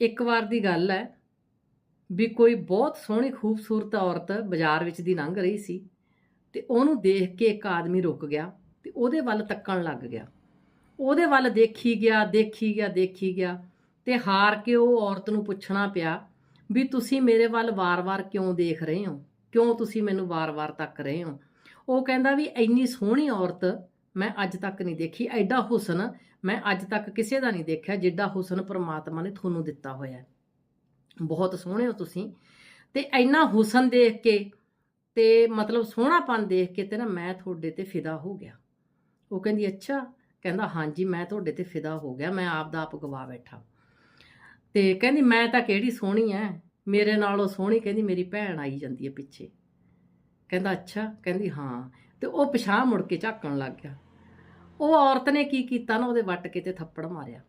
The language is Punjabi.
ਇੱਕ ਵਾਰ ਦੀ ਗੱਲ ਹੈ ਵੀ ਕੋਈ ਬਹੁਤ ਸੋਹਣੀ ਖੂਬਸੂਰਤ ਔਰਤ ਬਾਜ਼ਾਰ ਵਿੱਚ ਦੀ ਲੰਘ ਰਹੀ ਸੀ ਤੇ ਉਹਨੂੰ ਦੇਖ ਕੇ ਇੱਕ ਆਦਮੀ ਰੁਕ ਗਿਆ ਤੇ ਉਹਦੇ ਵੱਲ ਤੱਕਣ ਲੱਗ ਗਿਆ। ਉਹਦੇ ਵੱਲ ਦੇਖੀ ਗਿਆ ਦੇਖੀ ਗਿਆ ਦੇਖੀ ਗਿਆ ਤੇ ਹਾਰ ਕੇ ਉਹ ਔਰਤ ਨੂੰ ਪੁੱਛਣਾ ਪਿਆ ਵੀ ਤੁਸੀਂ ਮੇਰੇ ਵੱਲ ਵਾਰ-ਵਾਰ ਕਿਉਂ ਦੇਖ ਰਹੇ ਹੋ? ਕਿਉਂ ਤੁਸੀਂ ਮੈਨੂੰ ਵਾਰ-ਵਾਰ ਤੱਕ ਰਹੇ ਹੋ? ਉਹ ਕਹਿੰਦਾ ਵੀ ਇੰਨੀ ਸੋਹਣੀ ਔਰਤ ਮੈਂ ਅੱਜ ਤੱਕ ਨਹੀਂ ਦੇਖੀ, ਐਡਾ ਹੁਸਨ ਮੈਂ ਅੱਜ ਤੱਕ ਕਿਸੇ ਦਾ ਨਹੀਂ ਦੇਖਿਆ ਜਿੱਡਾ ਹੁਸਨ ਪ੍ਰਮਾਤਮਾ ਨੇ ਤੁਹਾਨੂੰ ਦਿੱਤਾ ਹੋਇਆ ਬਹੁਤ ਸੋਹਣੇ ਹੋ ਤੁਸੀਂ। ਤੇ ਇੰਨਾ ਹੁਸਨ ਦੇਖ ਕੇ ਤੇ ਮਤਲਬ ਸੋਹਣਾਪਨ ਦੇਖ ਕੇ ਤੇ ਨਾ ਮੈਂ ਤੁਹਾਡੇ ਤੇ ਫਿਦਾ ਹੋ ਗਿਆ। ਉਹ ਕਹਿੰਦੀ, ਅੱਛਾ। ਕਹਿੰਦਾ, ਹਾਂਜੀ, ਮੈਂ ਤੁਹਾਡੇ ਤੇ ਫਿਦਾ ਹੋ ਗਿਆ, ਮੈਂ ਆਪ ਦਾ ਆਪ ਗਵਾ ਬੈਠਾ। ਤੇ ਕਹਿੰਦੀ, ਮੈਂ ਤਾਂ ਕਿਹੜੀ ਸੋਹਣੀ ਐ। ਮੇਰੇ ਨਾਲੋਂ ਸੋਹਣੀ ਕਹਿੰਦੀ, ਮੇਰੀ ਭੈਣ ਆਈ ਜਾਂਦੀ ਹੈ ਪਿੱਛੇ। ਕਹਿੰਦਾ, ਅੱਛਾ। ਕਹਿੰਦੀ, ਹਾਂ। ਤੇ ਉਹ ਪਿਛਾਂਹ ਮੁੜ ਕੇ ਝਾਕਣ ਲੱਗ ਗਿਆ। ਉਹ ਔਰਤ ਨੇ ਕੀ ਕੀਤਾ ਨਾ, ਉਹਦੇ ਵੱਟ ਕੇ ਤੇ ਥੱਪੜ ਮਾਰਿਆ।